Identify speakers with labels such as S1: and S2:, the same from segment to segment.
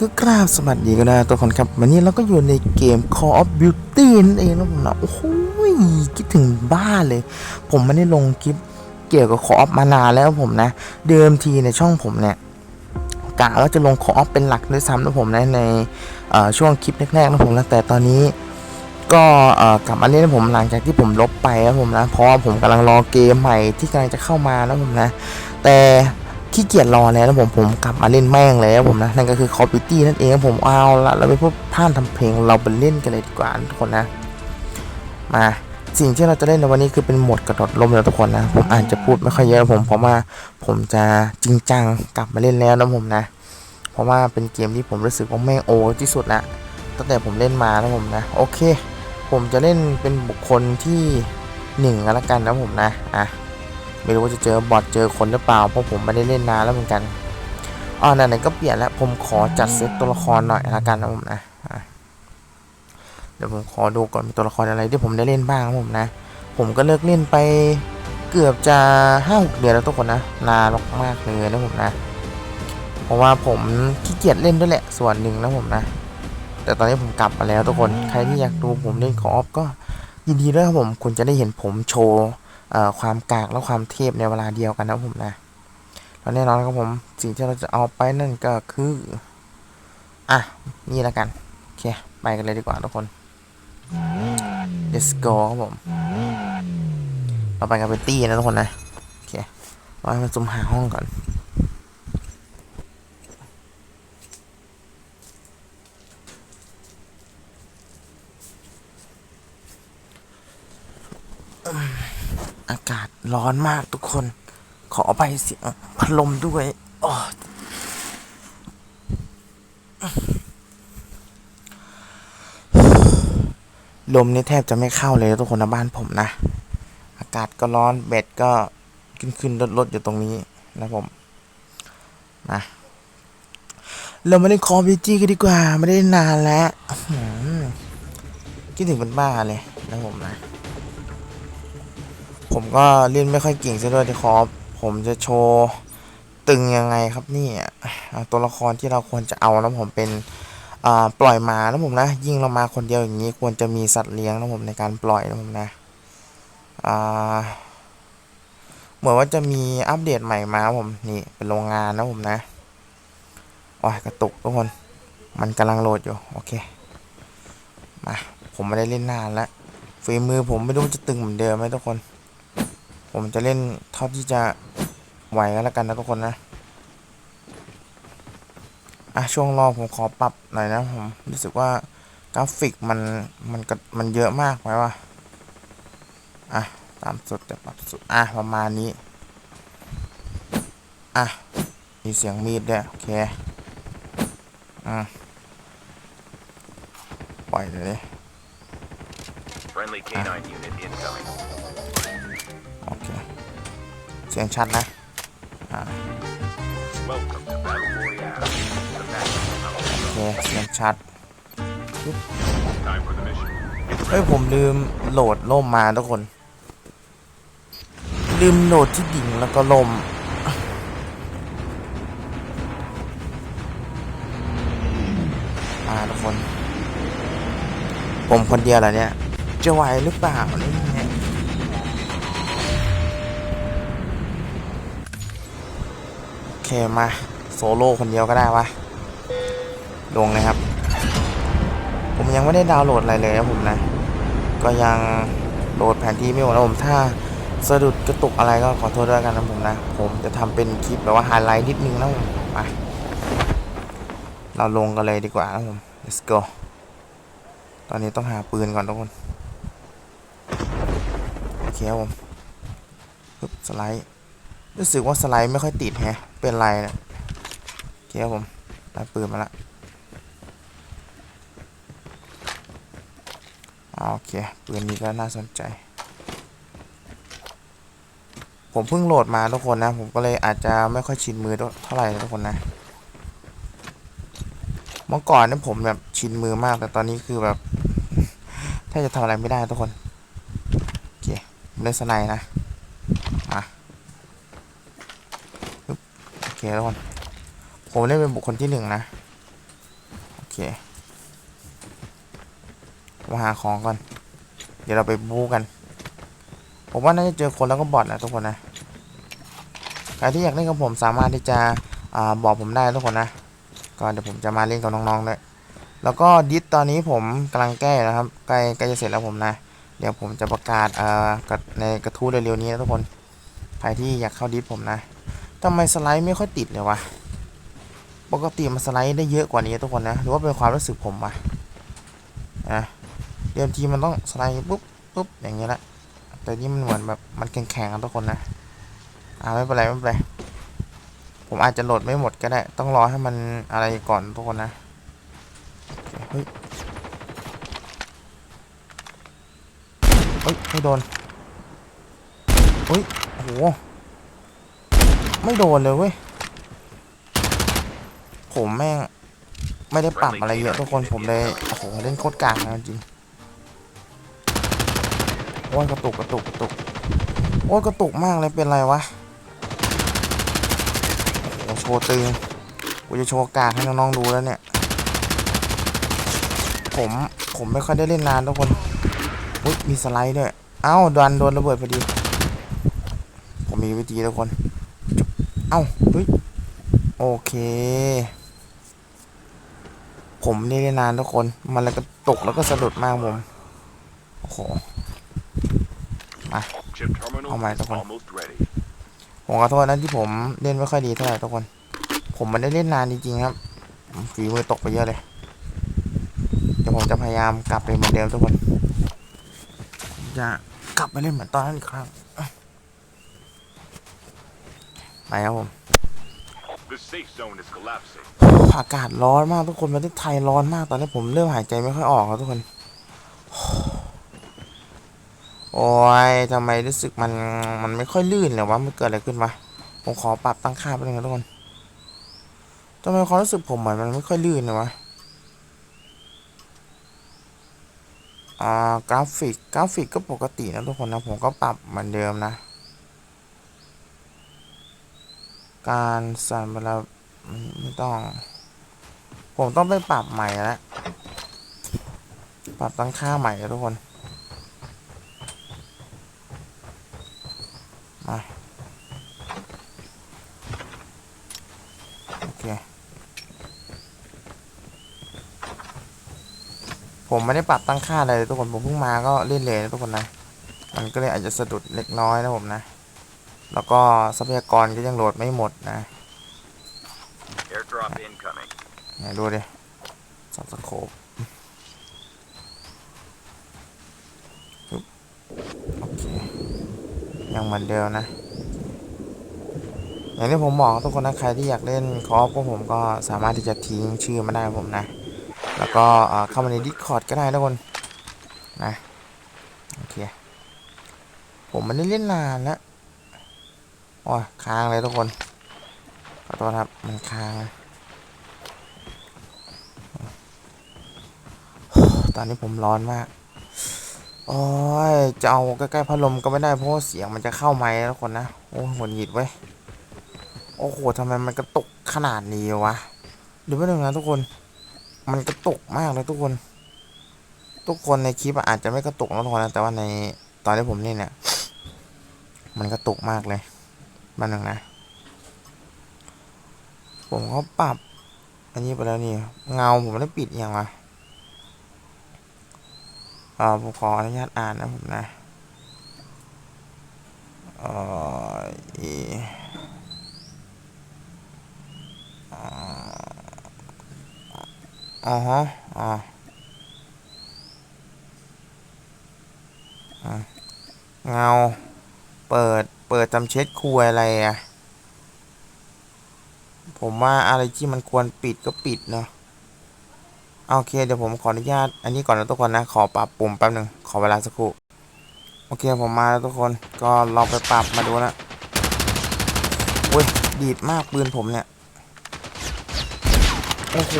S1: ก็กราบสวัสดีกันนะทุกคนครับ วันนี้เราก็อยู่ในเกม Call of Duty นั่นเองนะผมนะโอ้โหคิดถึงบ้านเลย ผมไม่ได้ลงคลิปเกี่ยวกับ Call of มานานแล้วผมนะ เดิมทีในช่องผมเนี่ยกะว่าจะลง Call of เป็นหลักด้วยซ้ำนะผมนะในช่วงคลิปแรกๆนะผมนะแต่ตอนนี้ก็กลับมาเล่นนะผมหลังจากที่ผมลบไปนะผมนะเพราะผมกำลังรอเกมใหม่ที่กำลังจะเข้ามานะผมนะ แต่ ขี้เกียจรอแล้วนะผมผมกลับมาเล่นแม่งแล้วผมนะนั่นก็คือ Call of Duty นั่นเองผมเอาละเราไปพูดพลาดทำเพลงเราไปเล่นกันเลยดีกว่าทุกคนนะ มาสิ่งที่เราจะเล่นในวันนี้คือเป็นหมดกระโดดร่มแล้วทุกคนนะผมอาจจะพูดไม่ค่อยเยอะผมเพราะว่าผมจะจริงจังกลับมาเล่นแล้วนะผมนะ เพราะว่าเป็นเกมที่ผมรู้สึกว่าแม่งโอที่สุดละตั้งแต่ผมเล่นมานะผมนะ โอเค ผมจะเล่นเป็นบุคคลที่หนึ่งก็แล้วกันนะผมนะอะ ไม่รู้ว่าจะเจอบอทเจอคนหรือเปล่าเพราะผมไม่ได้เล่นนานแล้วเหมือนกันอ๋อไหนๆก็เปลี่ยนแล้วผมขอจัดเซตตัวละครหน่อยละกันนะผมนะเดี๋ยวผมขอดูก่อนมีตัวละครอะไรที่ผมได้เล่นบ้างนะผมนะ ผมก็เลิกเล่นไปเกือบจะห้าหกเดือนแล้วทุกคนนะนานมากๆเลยนะผมนะ เพราะว่าผมขี้เกียจเล่นด้วยแหละส่วนหนึ่งนะผมนะ แต่ตอนนี้ผมกลับมาแล้วทุกคนใครที่อยากดูผมเล่นขอออฟก็ยินดีด้วยครับผมคุณจะได้เห็นผมโชว์ ความกากและความเทพในเวลาเดียวกันนะผมนะแล้วแน่นอนครับผมสิ่งที่เราจะเอาไปนั่นก็คือ อะ นี่แล้วกันโอเคไปกันเลยดีกว่าทุกคน let's go ครับผมเราไปกันเป็นตี้นะทุกคนนะโอเคเราให้มันซุ่มหาห้องก่อน อากาศ ร้อนมากทุกคน ขอไปเสียงพัดลมด้วยอลมนี่แทบจะไม่เข้าเลยทุกคนนะบ้านผมนะ อากาศก็ร้อนเบ็ดก็ขึ้นขึ้นลดลดอยู่ตรงนี้นะผมนะเรามาเล่นคอมพิวตี้กันดีกว่า ไม่ได้นานแล้วคิดถึงเป็นบ้าเลยนะผมนะ ผมก็เล่นไม่ค่อยเก่งซะด้วยที่คอฟผมจะโชว์ตึงยังไงครับนี่ตัวละครที่เราควรจะเอานะผมเป็นปล่อยมานะผมนะ ยิ่งเรามาคนเดียวอย่างนี้ควรจะมีสัตว์เลี้ยงนะผมในการปล่อยนะผมนะเหมือนว่าจะมีอัปเดตใหม่มาผมนี่เป็นโรงงานนะผมนะโอ้ยกระตุกทุกคน มันกำลังโหลดอยู่โอเคมาผมไม่ได้เล่นนานแล้วฝีมือผมไม่รู้จะตึงเหมือนเดิมไหมทุกคน ผมจะเล่นเท่าที่จะไหวกันแล้วกันนะทุกคนนะ อะช่วงรอผมขอปรับหน่อยนะผมรู้สึกว่ากราฟิกมันมันก็มันเยอะมากไปว่ะอะตามสุดแต่ปรับสุดอะประมาณนี้ อะมีเสียงมีดด้วยโอเคอืมปล่อยเลย
S2: Friendly canine
S1: สียงชัดนะอ่าโอเคเสียงชัดเฮ้ยผมลืมโหลดล่มมาทุกคน ลืมโหลดที่ดิ่งแล้วก็ล่มมาทุกคน ผมคนเดียวเหรอเนี่ย จะไหวหรือเปล่าเนี่ย เคมาโซโล่คนเดียวก็ได้วะลงเลยครับ ผมยังไม่ได้ดาวน์โหลดอะไรเลยนะผมนะ ก็ยังโหลดแผนที่ไม่หมดนะผมถ้าสะดุดกระตุกอะไรก็ขอโทษด้วยกันนะผมนะ ผมจะทำเป็นคลิปแบบว่าไฮไลท์นิดนึงนะผมมาเราลงกันเลยดีกว่านะผม let's go ตอนนี้ต้องหาปืนก่อนทุกคน โอเคครับผมปึ๊บสไลด์ รู้สึกว่าสไลด์ไม่ค่อยติดแฮะ เป็นไรนะโอเคครับผมได้ปืนมาละอ่าโอเค ปืนนี้ก็น่าสนใจ ผมเพิ่งโหลดมาทุกคนนะ ผมก็เลยอาจจะไม่ค่อยชินมือเท่าไหร่ทุกคนนะ เมื่อก่อนเนี่ยผมแบบชินมือมาก แต่ตอนนี้คือแบบแทบจะทำอะไรไม่ได้ทุกคน โอเคเล่นสไนด์นะ มาปึ๊บโอเค ทุกคนผมเล่นเป็นบุคคลที่หนึ่งนะ โอเค มาหาของก่อน เดี๋ยวเราไปบู๊กัน ผมว่าน่าจะเจอคนแล้วก็บอทนะทุกคนนะ ใครที่อยากเล่นกับผมสามารถที่จะอบอกผมได้ทุกคนนะ ก็เดี๋ยวผมจะมาเล่นกับน้องๆด้วย แล้วก็ดิสตอนนี้ผมกำลังแก้นะครับ ใกล้ใกล้จะเสร็จแล้วผมนะ เดี๋ยวผมจะประกาศในกระทู้เร็วๆนี้นะทุกคน ใครที่อยากเข้าดิสผมนะ ทำไมสไลด์ไม่ค่อยติดเลยวะ ปกติมันสไลด์ได้เยอะกว่านี้ทุกคนนะ หรือว่าเป็นความรู้สึกผมวะนะเดิมทีมันต้องสไลด์ปุ๊บปุ๊บอย่างเงี้ยแหละ แต่นี่มันเหมือนแบบมันแข็งๆกันทุกคนนะ อ่าไม่เป็นไรไม่เป็นไร ผมอาจจะโหลดไม่หมดก็ได้ ต้องรอให้มันอะไรก่อนทุกคนนะเคเฮ้ย เฮ้ยไม่โดนเฮ้ยโอ้โห ไม่โดนเลยเว้ย ผมแม่ง ไม่ได้ปรับอะไรเยอะทุกคนผมเลย โอ้โห เล่นโคตรกลางนะจริง โอ้ยกระตุกกระตุกกระตุก โอ้ยกระตุกมากเลยเป็นไรวะโอ้โหโชว์ตึงกูจะโชว์กากให้น้องๆดูแล้วเนี่ย ผมผมไม่ค่อยได้เล่นนานทุกคนอุ๊ยมีสไลด์ด้วย เอ้าดันโดนระเบิดพอดี ผมมีวิธีทุกคน เอ้าเฮ้ยโอเค ผมนี่ได้นานทุกคน มันแล้วก็ตกแล้วก็สะดุดมากผม โอ้โห
S2: Chip terminal
S1: Oh my
S2: is
S1: God.
S2: almost ready.
S1: ผมขอโทษนะที่ผมเล่นไม่ค่อยดีเท่าไหร่ทุกคน ผมมันได้เล่นนานจริงๆครับฝีมือตกไปเยอะเลย เดี๋ยวผมจะพยายามกลับไปเหมือนเดิมทุกคน จะกลับไปเล่นเหมือนตอนนั้นอีกครั้ง ไปครับผม
S2: The safe zone is collapsing.
S1: อากาศร้อนมากทุกคนประเทศไทยร้อนมากตอนนี้ผมเริ่มหายใจไม่ค่อยออกครับทุกคน โอ้ยทำไมรู้สึกมันมันไม่ค่อยลื่นเลยวะมันเกิดอะไรขึ้นวะผมขอปรับตั้งค่าไปเลยนะทุกคนทำไมความรู้สึกผมเหมือนมันไม่ค่อยลื่นเลยวะอ่ากราฟิกกราฟิกก็ปกตินะทุกคนนะผมก็ปรับเหมือนเดิมนะ การสั่นเวลาไม่ต้อง ผมต้องไปปรับใหม่แล้วปรับตั้งค่าใหม่ทุกคนมาโอเค ผมไม่ได้ปรับตั้งค่าอะไรเลยทุกคน ผมเพิ่งมาก็เล่นเลยนะทุกคนนะ มันก็เลยอาจจะสะดุดเล็กน้อยนะผมนะ แล้วก็ทรัพยากรก็ยังโหลดไม่หมดนะ
S2: Airdrop incoming.
S1: ไหนดูดิสับสโคปปึ๊บโอเคยังเหมือนเดิมนะ อย่างที่ผมบอกทุกคนนะใครที่อยากเล่นคอฟพวกผมก็สามารถที่จะทิ้งชื่อมาได้ผมนะ แล้วก็เอ่อเข้ามาใน Discord ก็ได้ทุกคนนะ โอเค ผมไม่ได้เล่นนานแล้ว โอ้ยค้างเลยทุกคนขอโทษครับ มันค้างตอนนี้ผมร้อนมาก โอ้ยจะเอาใกล้ๆพัดลมก็ไม่ได้เพราะเสียงมันจะเข้าไม้ทุกคนนะ โอ้ยหงุดหงิดเว้ย โอ้โหทำไมมันกระตุกขนาดนี้วะเดี๋ยวไม่นึงนะทุกคน มันกระตุกมากเลยทุกคน ทุกคนในคลิปอะอาจจะไม่กระตุกนะทุกคนนะแต่ว่าในตอนที่ผมนี่เนี่ย มันกระตุกมากเลย มาหนึ่งนะ ผมเขาปรับ อันนี้ไปแล้วนี่ เงาผมไม่ได้ปิดอย่างวะอ่อผมขออนุญาตอ่านนะผมนะเอ่ออีอ่าอ๋อฮะอ่าเงา เปิด เปิดจำเช็ดคุยอะไรอะ ผมว่าอะไรที่มันควรปิดก็ปิดเนาะโอเคเดี๋ยวผมขออนุญาต อันนี้ก่อนนะทุกคนนะ ขอปรับปุ่มแป๊บหนึ่งขอเวลาสักครู่ โอเคผมมาแล้วทุกคน ก็ลองไปปรับมาดูนะอุ้ยดีดมากปืนผมเนี่ย โอ้โห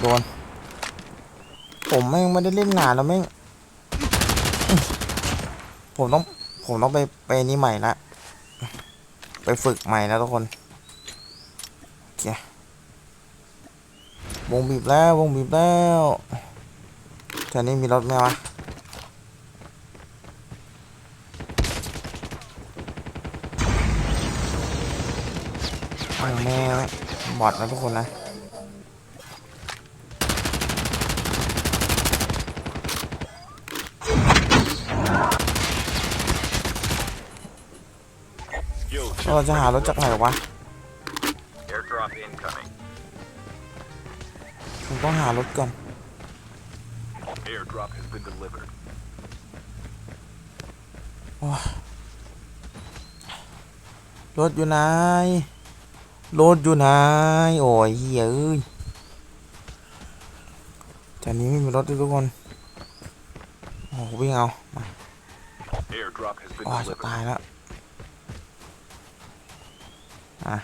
S1: โดน ผมแม่งไม่ได้เล่นนานแล้วแม่ง ผมต้อง ผมต้องไปไปนี่ใหม่ละ ไปฝึกใหม่นะทุกคนโอเควงบีบแล้ววงบีบแล้วแถวนี้มีรถไหมวะเอาแม่บอดนะทุกคนนะ เราจะหารถจากไหนวะ
S2: Airdrop incoming.
S1: ผมต้องหารถก่อน
S2: Airdrop has been delivered.
S1: รถอยู่ไหน รถอยู่ไหน โอ้ยเหี้ยเอ้ยแถวนี้ไม่มีรถด้วยทุกคน โอ้โหวิ่งเอามา
S2: Airdrop has been
S1: อ๋อจะ
S2: delivered.
S1: ตายแล้ว อะ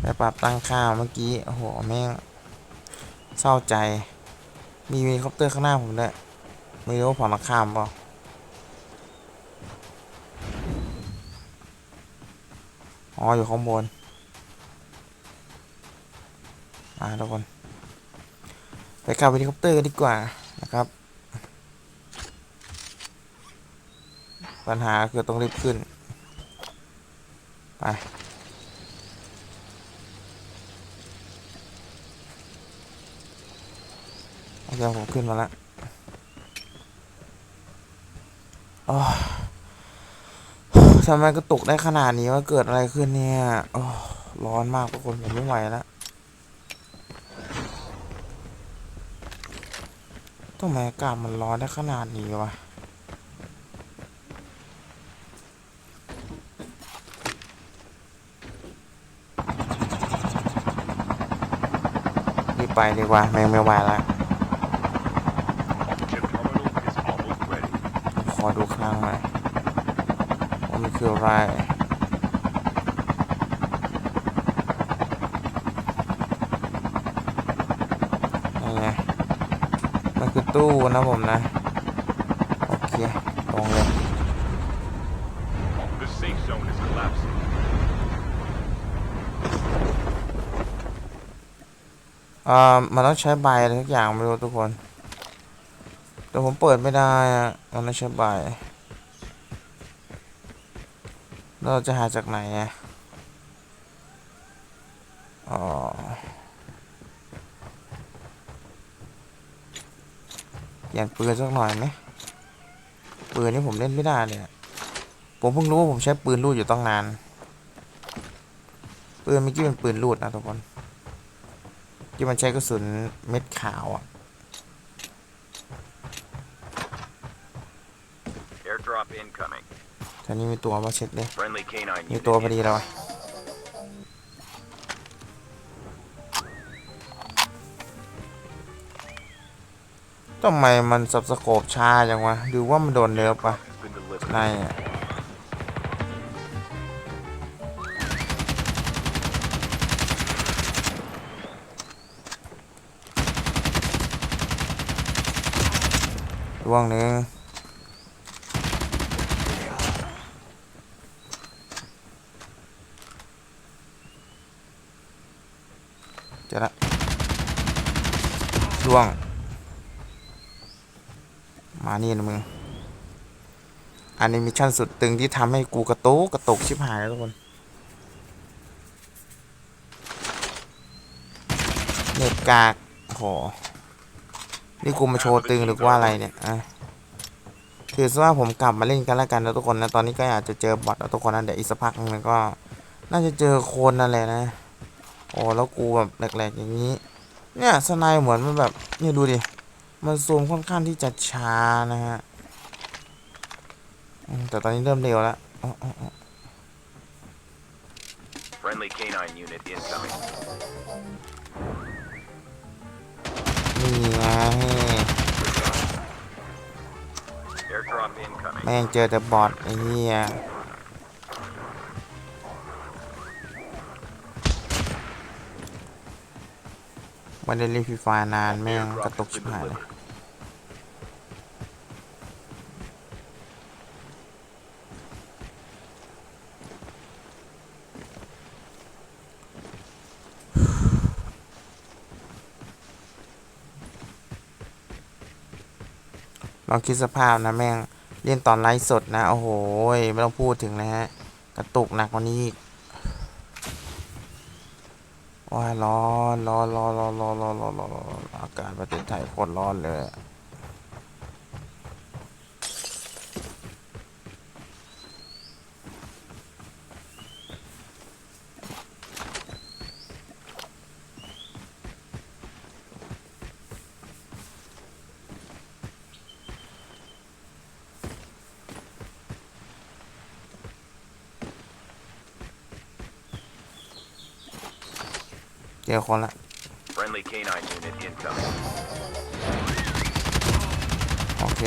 S1: ไปปรับตั้งค่าเมื่อกี้ โอ้โห แม่ง เศร้าใจ มีมีคอปเตอร์ข้างหน้าผมด้วยไม่รู้ว่าผ่อนราคาเปล่าอ๋อ อยู่ข้างบนมาทุกคน ไปขับเฮลิคอปเตอร์กันดีกว่านะครับ ปัญหาคือต้องรีบขึ้น ไปโอเคผมขึ้นมาแล้วทำไมกระตุกได้ขนาดนี้ว่าเกิดอะไรขึ้นเนี่ยร้อนมากทุกคนผมไม่ไหวแล้วทำไมอากาศมันร้อนได้ขนาดนี้วะ ไปดีกว่าแม่งไม่ไหวแล้ว
S2: Chip terminal is almost ready.
S1: ขอดูครั้งหน่อยว่ามันคืออะไรนี่ไงมันคือตู้นะผมนะ โอเค ตรงเลย อ่ามันต้องใช้ใบอะไรทุกอย่างไม่รู้ทุกคน แต่ผมเปิดไม่ได้อะมันต้องใช้ใบเราจะหาจากไหนอะอ๋อเปลี่ยนปืนสักหน่อยไหมปืนนี่ผมเล่นไม่ได้เลยผมเพิ่งรู้ว่าผมใช้ปืนรูดอยู่ตั้งนาน ปืนเมื่อกี้เป็นปืนรูดนะทุกคน ที่มันใช้กระสุนเม็ดขาวอะ
S2: Airdrop incoming.
S1: ทีนี้มีตัวมาเช็คเลย
S2: Friendly canine
S1: มี
S2: unit
S1: ตัวพอดีแล้ววะทำไมมันสับสโคบช้าจังวะหรือว่ามันโดนเนิร์ฟปะ
S2: has been delivered.
S1: ในอะ ร่วงหนึ่งเจอละร่วง มานี่นะมึงอันนี้มิชชั่นสุดตึงที่ทำให้กูกระตุกกระตุกชิบหายแล้วทุกคนเน็ตกากโห นี่กูมาโชว์ตึงหรือว่าอะไรเนี่ยอะถือซะว่าผมกลับมาเล่นกันแล้วกันนะทุกคนนะตอนนี้ก็อาจจะเจอบอทแล้วทุกคนนะเดี๋ยวอีกสักพักนึงก็ น่าจะเจอคนนั่นแหละนะ โอ้แล้วกูแบบแหลกๆอย่างนี้ เนี่ยสไนเหมือนมันแบบนี่ดูดิมันซูมค่อนข้างที่จะช้านะฮะแต่ตอนนี้เริ่มเร็วแล้ว แม่งเจอแต่บอทไอ้เหี้ยวันเดลิฟีฟานานแม่งกระตุกชิบหายเลย ลองคิดสภาพนะแม่งเล่นตอนไลฟ์สดนะ โอ้โห ไม่ต้องพูดถึงนะฮะ กระตุกหนักกว่านี้อีกว้าร้อนร้อนร้อนร้อนร้อนร้อนร้อนอากาศประเทศไทยโคตรร้อนเลย เจอคนละ
S2: Friendly canine unit incoming.
S1: โอเค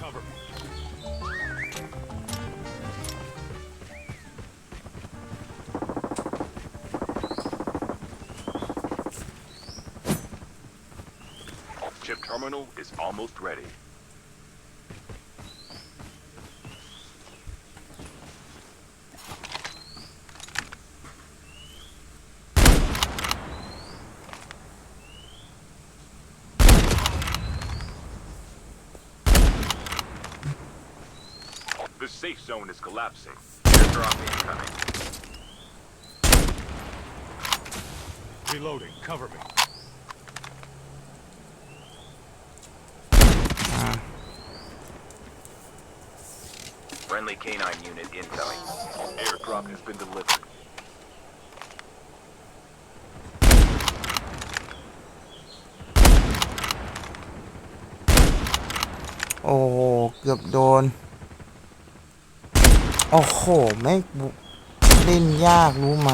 S2: Cover me. Chip terminal is almost ready. safe zone is collapsing. Airdrop incoming. Reloading. Cover me. Friendly canine unit incoming. Airdrop has been delivered.
S1: โอ้โห เกือบโดน โอ้โหแม่งบุเล่นยากรู้ไหม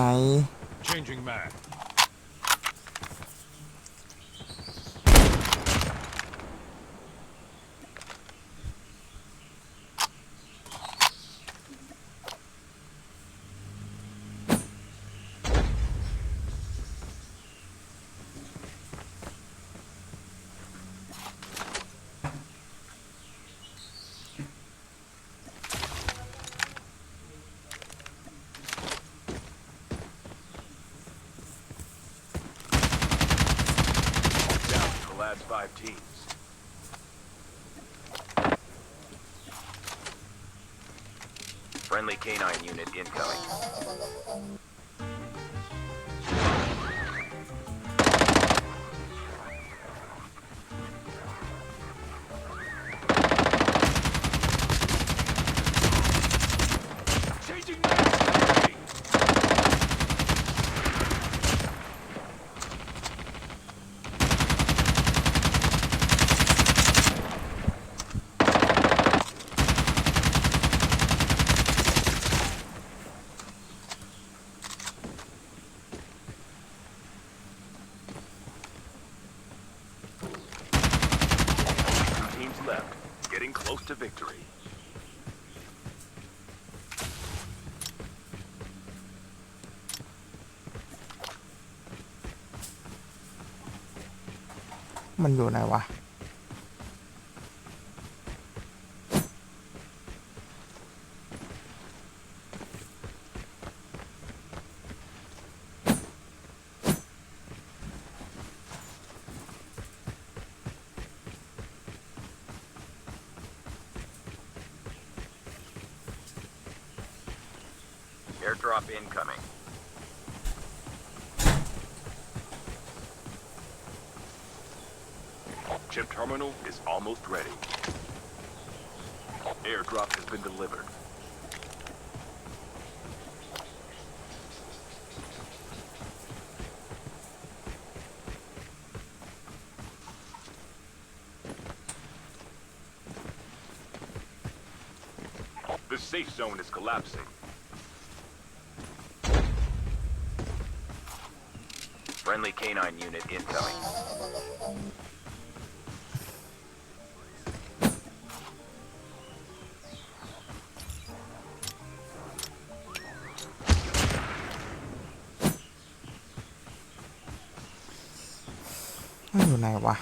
S2: Friendly canine unit incoming. Getting close to victory.
S1: มันอยู่ไหนวะ
S2: Chip terminal is almost ready. Airdrop has been delivered. The safe zone is collapsing. Friendly canine unit incoming.
S1: มันอยู่ไหนวะ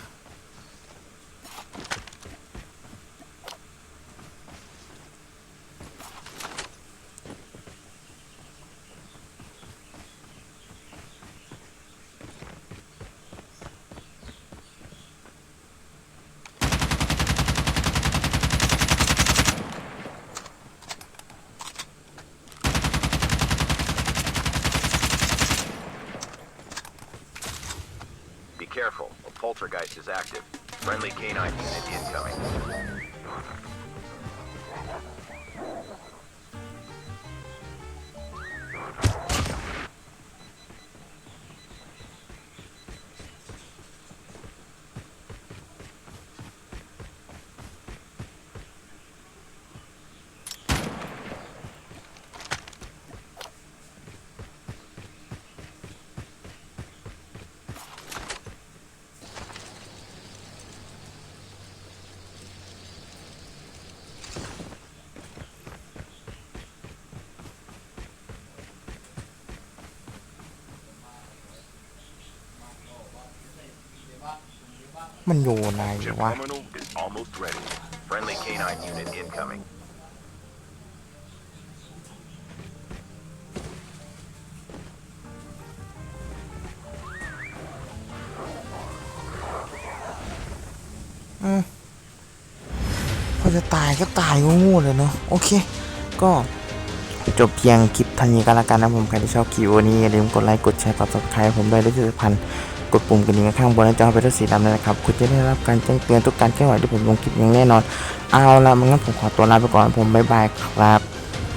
S1: มันอยู่ไหน
S2: Chip
S1: วะ
S2: terminal is almost ready. Friendly canine unit incoming.
S1: พอจะตายก็ตายงูๆเลยเนาะโอเค ก็จบเพียงคลิปเทันนี้ก็แล้วกันนะผมใครที่ชอบคลิปวันนี้อย่าลืมกดไลค์กดแชร์กด subscribe ผมด้วยและที่สำคัญ กดปุ่มกระดิ่งข้างบนหน้าจอเป็นสีดำเลยนะครับ คุณจะได้รับการแจ้งเตือนทุกการเคลื่อนไหวที่ผมลงคลิปอย่างแน่นอน เอาละมันงั้นผมขอตัวลาไปก่อนผมบายบายครับ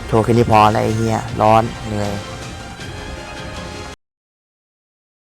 S1: โทรแค่นี้พอแล้วไอ้เหี้ยร้อนเหนื่อย